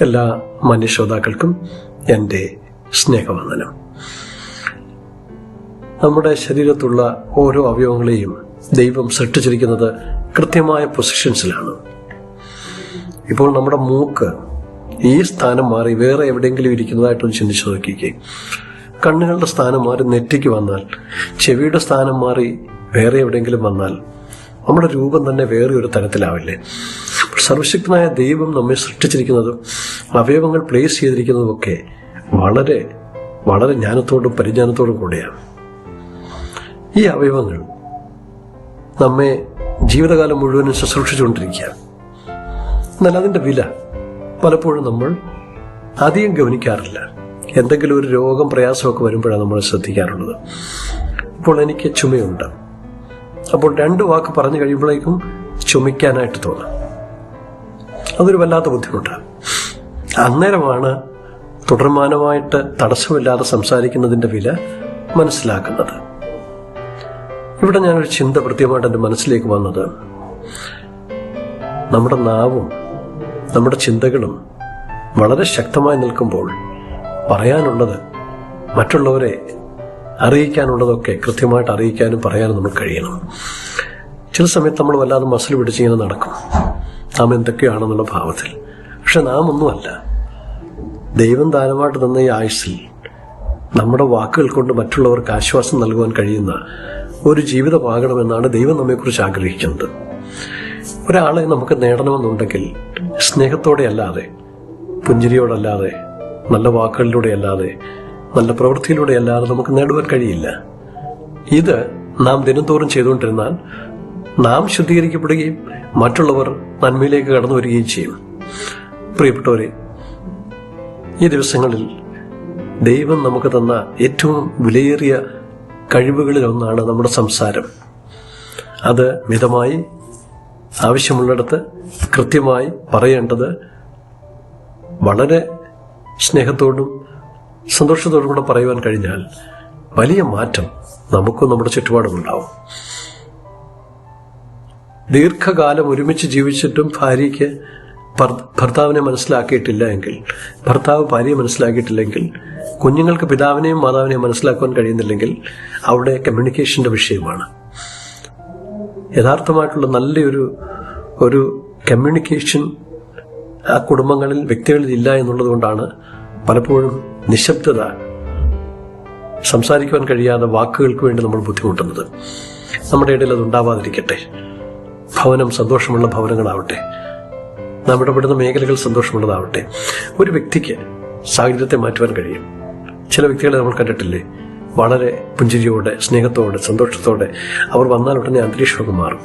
എല്ലാ മനുഷ്യോതാക്കൾക്കും എന്റെ സ്നേഹവന്ദനം. നമ്മുടെ ശരീരത്തുള്ള ഓരോ അവയവങ്ങളെയും ദൈവം സൃഷ്ടിച്ചിരിക്കുന്നത് കൃത്യമായ പൊസിഷൻസിലാണ്. ഇപ്പോൾ നമ്മുടെ മൂക്ക് ഈ സ്ഥാനം മാറി വേറെ എവിടെയെങ്കിലും ഇരിക്കുന്നതായിട്ടൊന്ന് ചിന്തിച്ചു നോക്കിക്കേ. കണ്ണുകളുടെ സ്ഥാനം മാറി നെറ്റിക്ക് വന്നാൽ ചെവിയുടെ സ്ഥാനം മാറി വേറെ എവിടെയെങ്കിലും വന്നാൽ നമ്മുടെ രൂപം തന്നെ വേറെ ഒരു തരത്തിലാവില്ലേ? സർവശക്തനായ ദൈവം നമ്മെ സൃഷ്ടിച്ചിരിക്കുന്നതും അവയവങ്ങൾ പ്ലേസ് ചെയ്തിരിക്കുന്നതൊക്കെ വളരെ വളരെ ജ്ഞാനത്തോടും പരിജ്ഞാനത്തോടും കൂടെയാണ്. ഈ അവയവങ്ങൾ നമ്മെ ജീവിതകാലം മുഴുവനും ശുശ്രൂഷിച്ചുകൊണ്ടിരിക്കുക എന്നാൽ അതിന്റെ വില പലപ്പോഴും നമ്മൾ അധികം ഗവനിക്കാറില്ല. എന്തെങ്കിലും ഒരു രോഗം പ്രയാസമൊക്കെ വരുമ്പോഴാണ് നമ്മൾ ശ്രദ്ധിക്കാറുള്ളത്. ഇപ്പോൾ എനിക്ക് ചുമയുണ്ട്. അപ്പോൾ രണ്ട് വാക്ക് പറഞ്ഞു കഴിയുമ്പോഴേക്കും ചുമയ്ക്കാനായിട്ട് തോന്നാം. അതൊരു വല്ലാത്ത ബുദ്ധിമുട്ടാണ്. അന്നേരമാണ് തുടർമാനമായിട്ട് തടസ്സമില്ലാതെ സംസാരിക്കുന്നതിന്റെ വില മനസ്സിലാക്കുന്നത്. ഇവിടെ ഞാനൊരു ചിന്ത കൃത്യമായിട്ട് എന്റെ മനസ്സിലേക്ക് വന്നത്. നമ്മുടെ നാവും നമ്മുടെ ചിന്തകളും വളരെ ശക്തമായി നിൽക്കുമ്പോൾ പറയാനുള്ളത് മറ്റുള്ളവരെ അറിയിക്കാനുള്ളതൊക്കെ കൃത്യമായിട്ട് അറിയിക്കാനും പറയാനും നമുക്ക് കഴിയണം. ചില സമയത്ത് നമ്മൾ വല്ലാതെ മസിൽ പിടിച്ചിങ്ങനെ നടക്കും. നാം എന്തൊക്കെയാണെന്നുള്ള ഭാവത്തിൽ. പക്ഷെ നാം ഒന്നുമല്ല ദൈവം ദാനമായിട്ട് തന്ന ഈ ആയുസ്സിൽ നമ്മുടെ വാക്കുകൾ കൊണ്ട് മറ്റുള്ളവർക്ക് ആശ്വാസം നൽകുവാൻ കഴിയുന്ന ഒരു ജീവിതമാകണമെന്നാണ് ദൈവം നമ്മെക്കുറിച്ച് ആഗ്രഹിക്കുന്നത്. ഒരാളെ നമുക്ക് നേടണമെന്നുണ്ടെങ്കിൽ സ്നേഹത്തോടെ അല്ലാതെ പുഞ്ചിരിയോടല്ലാതെ നല്ല വാക്കുകളിലൂടെ അല്ലാതെ നല്ല പ്രവൃത്തിയിലൂടെ അല്ലാതെ നമുക്ക് നേടുവാൻ കഴിയില്ല. ഇത് നാം ദിനംതോറും ചെയ്തുകൊണ്ടിരുന്നാൽ നാം ശുദ്ധീകരിക്കപ്പെടുകയും മറ്റുള്ളവർ നന്മയിലേക്ക് കടന്നു വരികയും ചെയ്യും. പ്രിയപ്പെട്ടവരെ ഈ ദിവസങ്ങളിൽ ദൈവം നമുക്ക് തന്ന ഏറ്റവും വിലയേറിയ കഴിവുകളിൽ ഒന്നാണ് നമ്മുടെ സംസാരം. അത് മിതമായി ആവശ്യമുള്ളിടത്ത് കൃത്യമായി പറയേണ്ടത് വളരെ സ്നേഹത്തോടും സന്തോഷത്തോടും കൂടെ പറയുവാൻ കഴിഞ്ഞാൽ വലിയ മാറ്റം നമുക്കും നമ്മുടെ ചുറ്റുപാടും ഉണ്ടാവും. ദീർഘകാലം ഒരുമിച്ച് ജീവിച്ചിട്ടും ഭാര്യയ്ക്ക് ഭർത്താവിനെ മനസ്സിലാക്കിയിട്ടില്ല എങ്കിൽ ഭർത്താവ് ഭാര്യയെ മനസ്സിലാക്കിയിട്ടില്ലെങ്കിൽ കുഞ്ഞുങ്ങൾക്ക് പിതാവിനെയും മാതാവിനെയും മനസ്സിലാക്കുവാൻ കഴിയുന്നില്ലെങ്കിൽ അവിടെ കമ്മ്യൂണിക്കേഷന്റെ വിഷയമാണ്. യഥാർത്ഥമായിട്ടുള്ള നല്ലൊരു ഒരു കമ്മ്യൂണിക്കേഷൻ ആ കുടുംബങ്ങളിൽ വ്യക്തികളിൽ ഇല്ല എന്നുള്ളതുകൊണ്ടാണ് പലപ്പോഴും നിശബ്ദത സംസാരിക്കുവാൻ കഴിയാതെ വാക്കുകൾക്ക് വേണ്ടി നമ്മൾ ബുദ്ധിമുട്ടുന്നത്. നമ്മുടെ ഇടയിൽ അത് ഉണ്ടാവാതിരിക്കട്ടെ. ഭവനം സന്തോഷമുള്ള ഭവനങ്ങളാവട്ടെ. നാം ഇടപെടുന്ന മേഖലകൾ സന്തോഷമുള്ളതാവട്ടെ. ഒരു വ്യക്തിക്ക് സാഹചര്യത്തെ മാറ്റുവാൻ കഴിയും. ചില വ്യക്തികളെ നമ്മൾ കണ്ടിട്ടില്ലേ? വളരെ പുഞ്ചിരിയോടെ സ്നേഹത്തോടെ സന്തോഷത്തോടെ അവർ വന്നാൽ ഉടനെ അന്തരീക്ഷമൊക്കെ മാറും.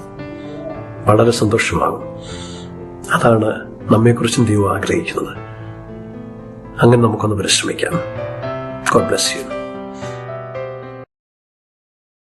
വളരെ സന്തോഷമാകും. അതാണ് നമ്മെക്കുറിച്ചും ദൈവം ആഗ്രഹിക്കുന്നത്. അങ്ങനെ നമുക്കൊന്ന് പരിശ്രമിക്കാം. God bless you